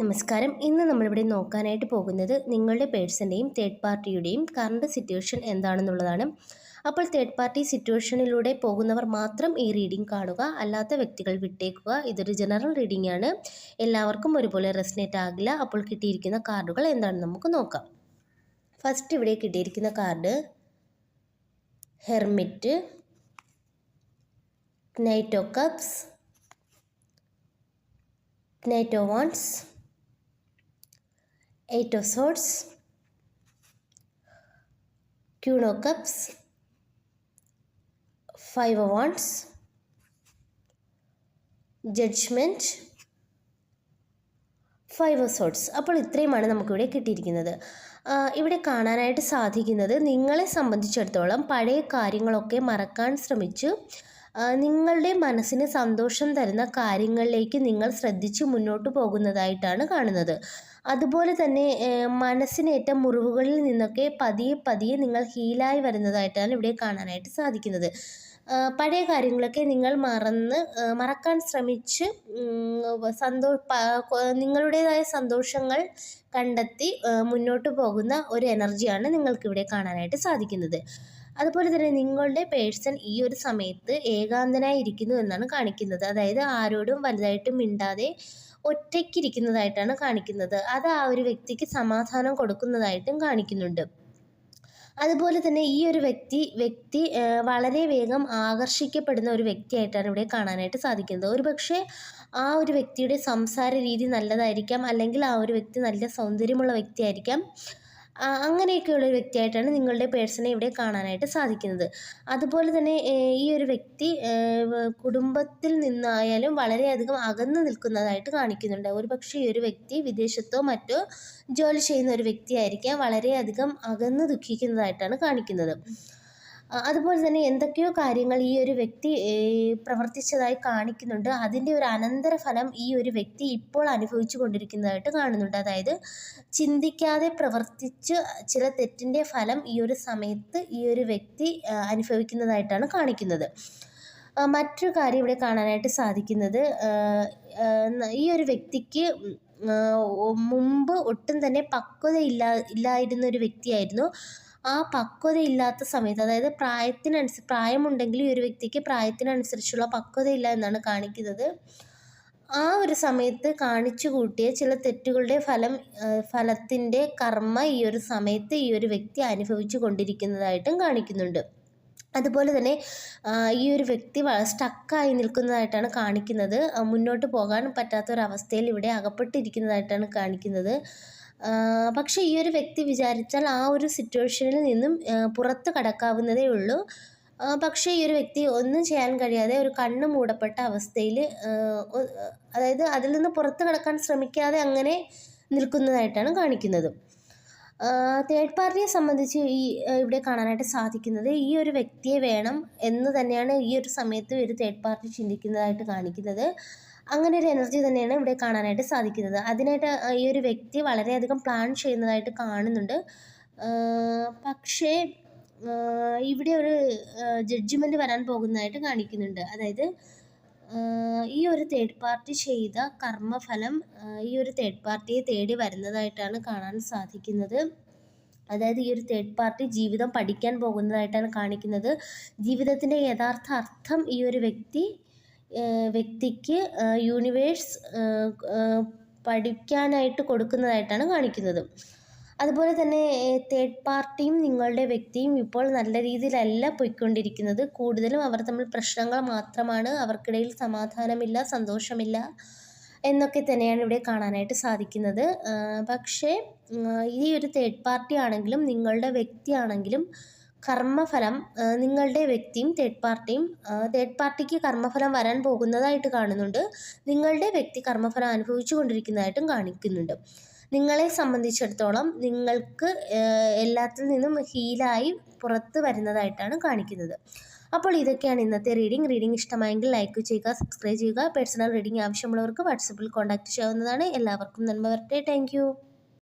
നമസ്കാരം. ഇന്ന് നമ്മളിവിടെ നോക്കാനായിട്ട് പോകുന്നത് നിങ്ങളുടെ പേഴ്സന്റെയും തേർഡ് പാർട്ടിയുടെയും കറണ്ട് സിറ്റുവേഷൻ എന്താണെന്നുള്ളതാണ്. അപ്പോൾ തേർഡ് പാർട്ടി സിറ്റുവേഷനിലൂടെ പോകുന്നവർ മാത്രം ഈ റീഡിംഗ് കാണുക അല്ലാത്ത വ്യക്തികൾ വിട്ടേക്കുക ഇതൊരു ജനറൽ റീഡിംഗ് ആണ്. എല്ലാവർക്കും ഒരുപോലെ റെസ്നേറ്റ് ആകില്ല. അപ്പോൾ കിട്ടിയിരിക്കുന്ന കാർഡുകൾ എന്താണെന്ന് നമുക്ക് നോക്കാം. ഫസ്റ്റ് ഇവിടെ കിട്ടിയിരിക്കുന്ന card hermit knight of cups knight of Wands, Eight of Swords, Queen of Cups, Five of Wands, Judgment, five of swords അപ്പോൾ ഇത്രയുമാണ് നമുക്കിവിടെ കിട്ടിയിരിക്കുന്നത്. ഇവിടെ കാണാനായിട്ട് സാധിക്കുന്നത് നിങ്ങളെ സംബന്ധിച്ചിടത്തോളം പഴയ കാര്യങ്ങളൊക്കെ മറക്കാൻ ശ്രമിച്ചു. നിങ്ങളുടെ മനസ്സിന് സന്തോഷം തരുന്ന കാര്യങ്ങളിലേക്ക് നിങ്ങൾ ശ്രദ്ധിച്ച് മുന്നോട്ട് പോകുന്നതായിട്ടാണ് കാണുന്നത്. അതുപോലെ തന്നെ മനസ്സിനേറ്റ മുറിവുകളിൽ നിന്നൊക്കെ പതിയെ പതിയെ നിങ്ങൾ ഹീലായി വരുന്നതായിട്ടാണ് ഇവിടെ കാണാനായിട്ട് സാധിക്കുന്നത്. പഴയ കാര്യങ്ങളൊക്കെ നിങ്ങൾ മറന്ന് മറക്കാൻ ശ്രമിച്ച് സന്തോ നിങ്ങളുടേതായ സന്തോഷങ്ങൾ കണ്ടെത്തി മുന്നോട്ട് പോകുന്ന ഒരു എനർജിയാണ് നിങ്ങൾക്കിവിടെ കാണാനായിട്ട് സാധിക്കുന്നത്. അതുപോലെ തന്നെ നിങ്ങളുടെ പേഴ്സൺ ഈ ഒരു സമയത്ത് ഏകാന്തനായി ഇരിക്കുന്നു എന്നാണ് കാണിക്കുന്നത്. അതായത് ആരോടും വലുതായിട്ട് മിണ്ടാതെ ഒറ്റയ്ക്കിരിക്കുന്നതായിട്ടാണ് കാണിക്കുന്നത്. അത് ആ ഒരു വ്യക്തിക്ക് സമാധാനം കൊടുക്കുന്നതായിട്ടും കാണിക്കുന്നുണ്ട്. അതുപോലെ തന്നെ ഈ ഒരു വ്യക്തി വ്യക്തി വളരെ വേഗം ആകർഷിക്കപ്പെടുന്ന ഒരു വ്യക്തിയായിട്ടാണ് ഇവിടെ കാണാനായിട്ട് സാധിക്കുന്നത്. ഒരു പക്ഷേ ആ ഒരു വ്യക്തിയുടെ സംസാര രീതി നല്ലതായിരിക്കാം അല്ലെങ്കിൽ ആ ഒരു വ്യക്തി നല്ല സൗന്ദര്യമുള്ള വ്യക്തിയായിരിക്കാം. അങ്ങനെയൊക്കെയുള്ള ഒരു വ്യക്തിയായിട്ടാണ് നിങ്ങളുടെ പേഴ്സണെ ഇവിടെ കാണാനായിട്ട് സാധിക്കുന്നത്. അതുപോലെ തന്നെ ഈ ഒരു വ്യക്തി കുടുംബത്തിൽ നിന്നായാലും വളരെയധികം അകന്നു നിൽക്കുന്നതായിട്ട് കാണിക്കുന്നുണ്ട്. ഒരുപക്ഷേ ഈ ഒരു വ്യക്തി വിദേശത്തോ മറ്റോ ജോലി ചെയ്യുന്ന ഒരു വ്യക്തിയായിരിക്കാം വളരെയധികം അകന്ന് ദുഃഖിക്കുന്നതായിട്ടാണ് കാണിക്കുന്നത്. അതുപോലെ തന്നെ എന്തൊക്കെയോ കാര്യങ്ങൾ ഈ ഒരു വ്യക്തി പ്രവർത്തിച്ചതായി കാണിക്കുന്നുണ്ട്. അതിന്റെ ഒരു അനന്തരഫലം ഈ ഒരു വ്യക്തി ഇപ്പോൾ അനുഭവിച്ചു കൊണ്ടിരിക്കുന്നതായിട്ട് കാണുന്നുണ്ട്. അതായത് ചിന്തിക്കാതെ പ്രവർത്തിച്ച് ചില തെറ്റിന്റെ ഫലം ഈ ഒരു സമയത്ത് ഈ ഒരു വ്യക്തി അനുഭവിക്കുന്നതായിട്ടാണ് കാണിക്കുന്നത്. മറ്റൊരു കാര്യം ഇവിടെ കാണാനായിട്ട് സാധിക്കുന്നത് ഈ ഒരു വ്യക്തിക്ക് മുമ്പ് ഒട്ടും തന്നെ പക്വത ഇല്ല ഇല്ലായിരുന്ന ഒരു വ്യക്തിയായിരുന്നു. ആ പക്വതയില്ലാത്ത സമയത്ത് അതായത് പ്രായത്തിനനുസരിച്ച് പ്രായമുണ്ടെങ്കിൽ ഈ ഒരു വ്യക്തിക്ക് പ്രായത്തിനനുസരിച്ചുള്ള പക്വതയില്ല എന്നാണ് കാണിക്കുന്നത്. ആ ഒരു സമയത്ത് കാണിച്ചു കൂട്ടിയ ചില തെറ്റുകളുടെ ഫലം ഫലത്തിന്റെ കർമ്മ ഈ ഒരു സമയത്ത് ഈ ഒരു വ്യക്തി അനുഭവിച്ചു കൊണ്ടിരിക്കുന്നതായിട്ടും കാണിക്കുന്നുണ്ട്. അതുപോലെ തന്നെ ഈ ഒരു വ്യക്തി സ്റ്റക്കായി നിൽക്കുന്നതായിട്ടാണ് കാണിക്കുന്നത്. മുന്നോട്ട് പോകാൻ പറ്റാത്തൊരവസ്ഥയിൽ ഇവിടെ അകപ്പെട്ടിരിക്കുന്നതായിട്ടാണ് കാണിക്കുന്നത്. പക്ഷേ ഈ ഒരു വ്യക്തി വിചാരിച്ചാൽ ആ ഒരു സിറ്റുവേഷനിൽ നിന്നും പുറത്ത് കടക്കാവുന്നതേ ഉള്ളൂ. പക്ഷേ ഈ ഒരു വ്യക്തി ഒന്നും ചെയ്യാൻ കഴിയാതെ ഒരു കണ്ണ് മൂടപ്പെട്ട അവസ്ഥയിൽ അതായത് അതിൽ നിന്ന് പുറത്ത് കടക്കാൻ ശ്രമിക്കാതെ അങ്ങനെ നിൽക്കുന്നതായിട്ടാണ് കാണിക്കുന്നത്. തേർഡ് പാർട്ടിയെ സംബന്ധിച്ച് ഈ ഇവിടെ കാണാനായിട്ട് സാധിക്കുന്നത് ഈ ഒരു വ്യക്തിയെ വേണം എന്ന് തന്നെയാണ് ഈ ഒരു സമയത്ത് ഒരു തേർഡ് പാർട്ടി ചിന്തിക്കുന്നതായിട്ട് കാണിക്കുന്നത്. അങ്ങനെ ഒരു എനർജി തന്നെയാണ് ഇവിടെ കാണാനായിട്ട് സാധിക്കുന്നത്. അതിനായിട്ട് ഈ ഒരു വ്യക്തി വളരെയധികം പ്ലാൻ ചെയ്യുന്നതായിട്ട് കാണുന്നുണ്ട്. പക്ഷേ ഇവിടെ ഒരു ജഡ്ജ്മെന്റ് വരാൻ പോകുന്നതായിട്ട് കാണിക്കുന്നുണ്ട്. അതായത് ഈ ഒരു തേർഡ് പാർട്ടി ചെയ്ത കർമ്മഫലം ഈ ഒരു തേർഡ് പാർട്ടിയെ തേടി വരുന്നതായിട്ടാണ് കാണാൻ സാധിക്കുന്നത്. അതായത് ഈ ഒരു തേർഡ് പാർട്ടി ജീവിതം പഠിക്കാൻ പോകുന്നതായിട്ടാണ് കാണിക്കുന്നത്. ജീവിതത്തിന്റെ യഥാർത്ഥ അർത്ഥം ഈ ഒരു വ്യക്തി വ്യക്തിക്ക് യൂണിവേഴ്സ് പഠിക്കാനായിട്ട് കൊടുക്കുന്നതായിട്ടാണ് കാണിക്കുന്നത്. അതുപോലെ തന്നെ തേർഡ് പാർട്ടിയും നിങ്ങളുടെ വ്യക്തിയും ഇപ്പോൾ നല്ല രീതിയിലല്ല പോയിക്കൊണ്ടിരിക്കുന്നത്. കൂടുതലും അവർ തമ്മിൽ പ്രശ്നങ്ങൾ മാത്രമാണ്. അവർക്കിടയിൽ സമാധാനമില്ല സന്തോഷമില്ല എന്നൊക്കെ തന്നെയാണ് ഇവിടെ കാണാനായിട്ട് സാധിക്കുന്നത്. പക്ഷേ ഈ ഒരു തേർഡ് പാർട്ടി ആണെങ്കിലും നിങ്ങളുടെ വ്യക്തി ആണെങ്കിലും കർമ്മഫലം നിങ്ങളുടെ വ്യക്തിയും തേർഡ് പാർട്ടിയും തേർഡ് പാർട്ടിക്ക് കർമ്മഫലം വരാൻ പോകുന്നതായിട്ട് കാണുന്നുണ്ട്. നിങ്ങളുടെ വ്യക്തി കർമ്മഫലം അനുഭവിച്ചു കൊണ്ടിരിക്കുന്നതായിട്ടും കാണിക്കുന്നുണ്ട്. നിങ്ങളെ സംബന്ധിച്ചിടത്തോളം നിങ്ങൾക്ക് എല്ലാത്തിൽ നിന്നും ഹീലായി പുറത്ത് വരുന്നതായിട്ടാണ് കാണിക്കുന്നത്. അപ്പോൾ ഇതൊക്കെയാണ് ഇന്നത്തെ റീഡിംഗ് റീഡിംഗ് ഇഷ്ടമായെങ്കിൽ ലൈക്ക് ചെയ്യുക സബ്സ്ക്രൈബ് ചെയ്യുക. പേഴ്സണൽ റീഡിംഗ് ആവശ്യമുള്ളവർക്ക് വാട്സപ്പിൽ കോൺടാക്റ്റ് ചെയ്യാവുന്നതാണ്. എല്ലാവർക്കും നന്മ വരട്ടെ. താങ്ക്